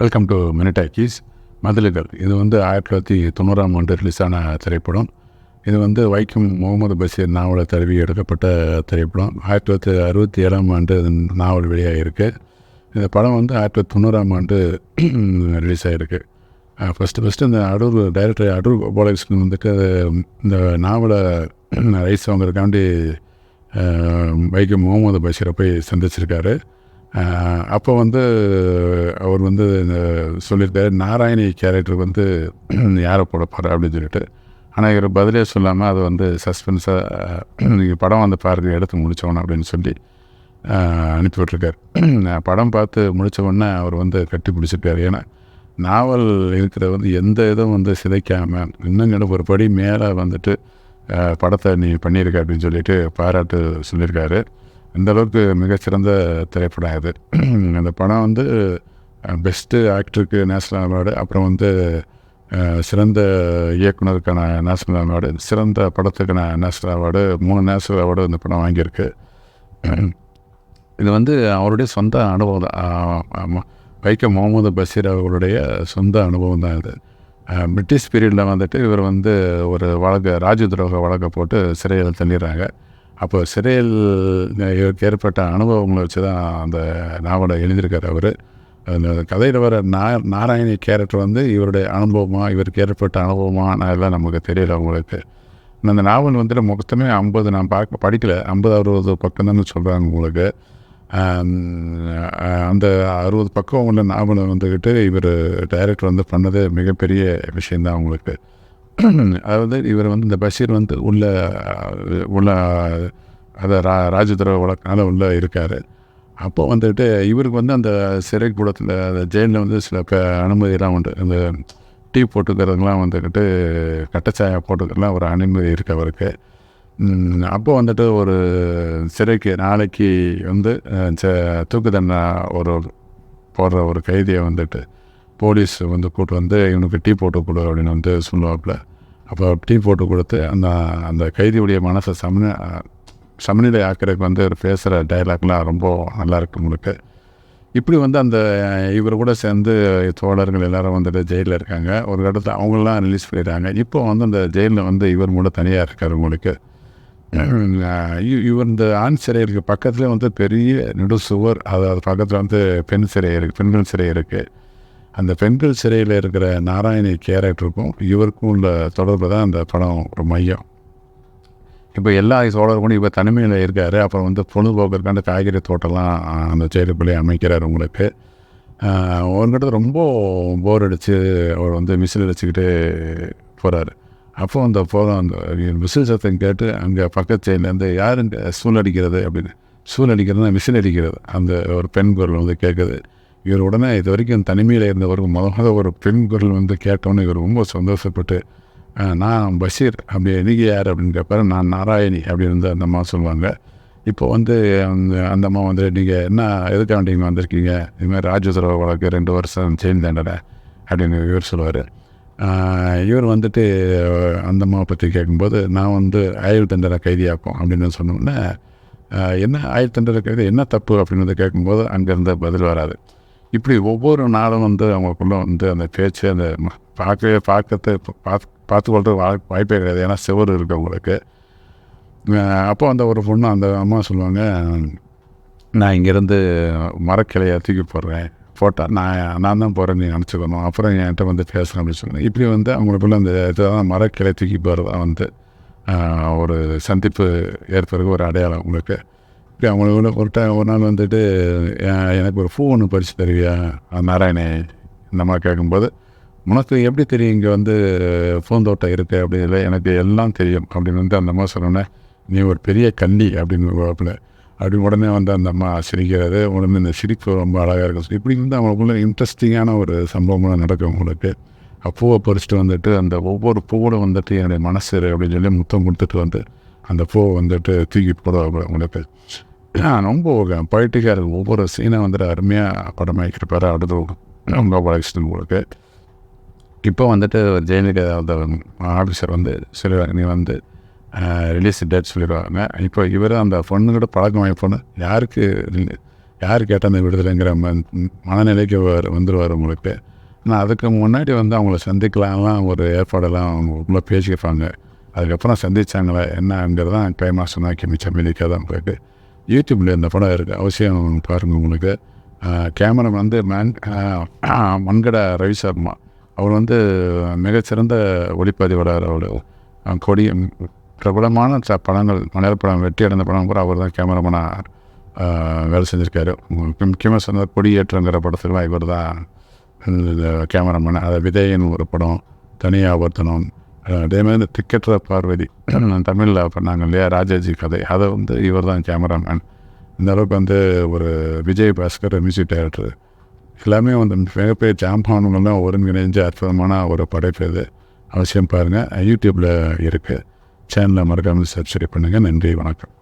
Welcome to மினிடாக்கீஸ் மதில்கள் இது வந்து ஆயிரத்தி தொள்ளாயிரத்தி தொண்ணூறாம் ஆண்டு ரிலீஸ் ஆன திரைப்படம். இது வந்து வைக்கம் முகமது பஷீர் நாவலை தழுவி எடுக்கப்பட்ட திரைப்படம். ஆயிரத்தி தொள்ளாயிரத்தி அறுபத்தி ஏழாம் ஆண்டு நாவல் வெளியாகிருக்கு இந்த படம் வந்து ஆயிரத்தி தொள்ளாயிரத்தி தொண்ணூறாம் ஆண்டு ரிலீஸ் ஆகிருக்கு ஃபஸ்ட்டு ஃபஸ்ட்டு இந்த அடூர் டைரக்டர் அடூர் கோபாலகிருஷ்ணன் வந்துட்டு இந்த நாவலை ரைஸ் வாங்குறதுக்காண்டி வைக்கம் முகமது பஷீரை போய் சந்திச்சிருக்காரு. அப்போ வந்து அவர் வந்து சொல்லியிருக்காரு நாராயணி கேரக்டர் வந்து யாரை போட அப்படின்னு சொல்லிட்டு. ஆனால் இவர் பதிலே சொல்லாமல் அது வந்து சஸ்பென்ஸாக நீங்கள் படம் வந்து பாருங்க எடுத்து முடித்தவன அப்படின்னு சொல்லி அனுப்பி விட்ருக்கார் படம் பார்த்து முடிச்ச உடனே அவர் வந்து கட்டி பிடிச்சிருக்காரு ஏன்னா நாவல் இருக்கிற வந்து எந்த இதுவும் வந்து சிதைக்காமல் இன்னும் ஒரு படி மேலே வந்துட்டு படத்தை நீ பண்ணியிருக்க அப்படின்னு சொல்லிட்டு பாராட்டு சொல்லியிருக்காரு. அந்தளவுக்கு மிகச்சிறந்த திரைப்படம் இது. அந்த படம் வந்து பெஸ்ட்டு ஆக்டருக்கு நேஷ்னல் அவார்டு அப்புறம் வந்து சிறந்த இயக்குனருக்கான நேஷ்னல் அவார்டு சிறந்த படத்துக்கான நேஷ்னல் அவார்டு மூணு நேஷ்னல் அவார்டு இந்த படம் வாங்கியிருக்கு. இது வந்து அவருடைய சொந்த அனுபவம் தான். வைக்கம் முகமது பஷீர் அவர்களுடைய சொந்த அனுபவம் தான் இது. பிரிட்டிஷ் பீரியடில் வந்துட்டு இவர் வந்து ஒரு வழக்கு ராஜ துரோக வழக்கை போட்டு சிறையில் தள்ளிடுறாங்க. அப்போ சிறையில் இவருக்கு ஏற்பட்ட அனுபவங்களை வச்சு தான் அந்த நாவலை எழுதியிருக்கார் அவர். அந்த கதையில் வர நா நாராயணி கேரக்டர் வந்து இவருடைய அனுபவமாக இவருக்கு ஏற்பட்ட அனுபவமாக எல்லாம் நமக்கு தெரியல உங்களுக்கு அந்த நாவல் வந்துட்டு மொத்தமே ஐம்பது நான் பார்க்க படிக்கல ஐம்பது அறுபது பக்கம் தான் சொல்கிறாங்க உங்களுக்கு அந்த அறுபது பக்கம் உள்ள நாவலை வந்துக்கிட்டு இவர் டைரக்டர் வந்து பண்ணது மிகப்பெரிய விஷயந்தான் உங்களுக்கு அதாவது இவர் வந்து இந்த பஷீர் வந்து உள்ள உள்ள அதை ரா ராஜதுர வழக்கினால உள்ளே இருக்கார். அப்போ வந்துட்டு இவருக்கு வந்து அந்த சிறை கூடத்தில் அந்த ஜெயிலில் வந்து சில ப அனுமதியெலாம் உண்டு. அந்த டீ போட்டுக்கிறதுலாம் வந்துக்கிட்டு கட்டச்சாயா போட்டுக்கிறதுலாம் ஒரு அனுமதி இருக்கு அவருக்கு. அப்போ வந்துட்டு ஒரு சிறைக்கு நாளைக்கு வந்து ச- தூக்கு தண்டனை ஒரு போடுற ஒரு கைதியை வந்துட்டு போலீஸ் வந்து கூட்டு வந்து இவனுக்கு டீ போட்டு கொடு அப்படின்னு வந்து சொல்லுவாப்புல. அப்போ டீ போட்டு கொடுத்து அந்த அந்த கைதியுடைய மனசை சமன சமநிலை ஆக்கிறதுக்கு வந்து ஒரு பேசுகிற டைலாக்லாம் ரொம்ப நல்லாயிருக்கு உங்களுக்கு. இப்படி வந்து அந்த இவர் கூட சேர்ந்து தோழர்கள் எல்லாரும் வந்துட்டு ஜெயிலில் இருக்காங்க. ஒரு இடத்துல அவங்களாம் ரிலீஸ் பண்ணிடுறாங்க. இப்போ வந்து அந்த ஜெயிலில் வந்து இவர் கூட தனியாக இருக்கார் உங்களுக்கு. இவர் இந்த ஆண் சிறை இருக்குது பக்கத்துல வந்து பெரிய நெடு சுவர் அதாவது பக்கத்தில் வந்து பெண் சிறை இருக்குது பெண்கள் சிறை இருக்குது அந்த பெண்கள் சிறையில் இருக்கிற நாராயணி கேரக்டருக்கும் இவருக்கும் உள்ள தொடர்பு தான் அந்த படம் ஒரு மையம். இப்போ எல்லா சோழர்களும் இப்போ தனிமையில் இருக்கார். அப்புறம் வந்து பொழுதுபோக்குறதுக்காண்ட காய்கறி தோட்டம்லாம் அந்த செயலுக்குள்ளே அமைக்கிறார் உங்களுக்கு. ஆஹ் ஒரு கட்டத்தில் ரொம்ப போர் அடித்து அவர் வந்து மிசில் அடிச்சுக்கிட்டு போகிறாரு அப்போ அந்த போகிற அந்த விசில் சத்தம் கேட்டு அங்கே பக்கத்து சைட்லேருந்து யார் இங்கே சூழ் அடிக்கிறது? அப்படின்னு. சூழ் அடிக்கிறதுனா விசில் அடிக்கிறது. அந்த ஒரு பெண் குரல் வந்து கேட்குது. இவர் உடனே இது வரைக்கும் தனிமையில் இருந்தவருக்கு முத முத ஒரு பெண் குரல் வந்து கேட்டோன்னு இவர் ரொம்ப சந்தோஷப்பட்டு நான் பஷீர் அப்படி நீங்கள் யார்? அப்படின்னு கேட்பாரு. நான் நாராயணி அப்படின்னு வந்து அந்த அம்மா சொல்லுவாங்க. இப்போ வந்து அந்த அந்த அம்மா வந்து நீங்கள் என்ன எதுக்காக நீங்கள் வந்திருக்கீங்க? இதுமாதிரி ராஜதுரவ வழக்கு ரெண்டு வருஷம் செயின் தண்டனை அப்படின்னு இவர் சொல்லுவார். இவர் வந்துட்டு அந்த அம்மாவை பற்றி கேட்கும்போது நான் வந்து ஆயுள் தண்டனை கைதியாக்கும் அப்படின்னு சொன்னோன்னே என்ன ஆயுள் தண்டனை கைதி என்ன தப்பு? அப்படின்னு வந்து கேட்கும்போது அங்கேருந்து பதில் வராது. இப்படி ஒவ்வொரு நாளும் வந்து அவங்களுக்குள்ள வந்து அந்த பேச்சு அந்த ம- பார்க்கவே பார்க்கறது பார்த்து பார்த்து கொள்றது வாய்ப்பே கிடையாது. ஏன்னா செவரு இருக்குது அவங்களுக்கு. அப்போ அந்த ஒரு பொண்ணு அந்த அம்மா சொல்லுவாங்க நான் இங்கேருந்து மரக்கிளையை தூக்கி போடுறேன். போட்டால் நான் நான் தான் போகிறேன் நீ நினச்சிக்கணும். அப்புறம் என்கிட்ட வந்து பேசுகிறேன் அப்படின்னு சொன்னேன் இப்படி வந்து அவங்களுக்குள்ள அந்த இதுதான் மரக்கிளை தூக்கி போகிறதா வந்து ஒரு சந்திப்பு ஏற்படுறதுக்கு ஒரு அடையாளம் உங்களுக்கு. இப்படி அவங்களுக்குள்ள ஒரு டைம் ஒரு நாள் வந்துட்டு எனக்கு ஒரு பூ ஒன்று பறித்து தருவியா? நாராயணே இந்த மாதிரி கேட்கும்போது உனக்கு எப்படி தெரியும் இங்கே வந்து பூந்தோட்டம் இருக்குது அப்படின்னு எனக்கு எல்லாம் தெரியும். அப்படின்னு வந்து அந்த அம்மா சொன்னோன்னே நீ ஒரு பெரிய கள்ளி அப்படின்னு வாப்பில். அப்படி உடனே வந்து அந்த அம்மா சிரிக்கிறது உடனே இந்த சிரிப்பு ரொம்ப அழகாக இருக்கும். இப்படி வந்து அவங்களுக்குள்ள இன்ட்ரெஸ்டிங்கான ஒரு சம்பவம்லாம் நடக்கும் உங்களுக்கு. பூவை பறிச்சுட்டு வந்துட்டு அந்த ஒவ்வொரு பூவோட வந்துட்டு என்னுடைய மனசு அப்படின்னு சொல்லி முத்தம் கொடுத்துட்டு வந்து அந்த பூவை வந்துட்டு தூக்கி போடுவாங்க உங்களுக்கு ரொம்ப பொய்ட்டிக்காக இருக்கும் ஒவ்வொரு சீனை வந்துட்டு அருமையாக படமாக்கிருப்பார் அடுத்து ரொம்ப பழகிட்டு உங்களுக்கு. இப்போ வந்துட்டு ஜெயலலிதா அந்த ஆஃபீஸர் வந்து சொல்லுவாங்க நீ வந்து ரிலீஸ் டேட் சொல்லிடுவாங்க. இப்போ இவர் அந்த பொண்ணுக்கிட்ட பழக்கம் வாங்கி பொண்ணு. யாருக்கு யார் கேட்டால் அந்த விடுதலைங்கிற மனநிலைக்கு வர- உங்களுக்கு. ஆனால் அதுக்கு முன்னாடி வந்து அவங்கள சந்திக்கலாம்லாம் ஒரு ஏற்பாடெல்லாம் அவங்க உள்ள பேசியிருப்பாங்க. அதுக்கப்புறம் சந்திச்சாங்களே என்னங்கிறதான் கிளைமாஸ் நோக்கி மிச்சம் மிதிக்காக தான் போயிட்டு. யூடியூப்பில் இந்த படம் இருக்குது அவசியம் பாருங்கள் உங்களுக்கு. கேமரா வந்து மேன் மன்கட ரவி சர்மா அவர் வந்து மிகச்சிறந்த ஒளிப்பதிவாளர் அவர். கொடி பிரபலமான ச படங்கள் மலையாள படம் வெற்றி அடைந்த படம் கூட அவர் தான் கேமராமேனாக வேலை செஞ்சுருக்காரு. முக்கியமாக சொன்ன கொடியேற்றங்கிற படத்துக்குலாம் இவர் தான் கேமராமேன் அதை விதையின் ஒரு படம் தனியாக ஒருத்தனம் அதே மாதிரி இந்த திக்கற்ற பார்வதி தமிழில் பண்ணாங்க இல்லையா ராஜாஜி கதை அதை வந்து இவர் தான் கேமராமேன். இந்த அளவுக்கு வந்து ஒரு விஜய் பாஸ்கர் மியூசிக் டைரக்டர். எல்லாமே வந்து மிகப்பெரிய ஜாம்பானுங்கள்லாம் ஒருங்கிணைஞ்ச அற்புதமான ஒரு படைப்பு இது. அவசியம் பாருங்கள் யூடியூப்பில் இருக்குது சேனலை மறக்காமல் சப்ஸ்கிரைப் பண்ணுங்கள் நன்றி வணக்கம்.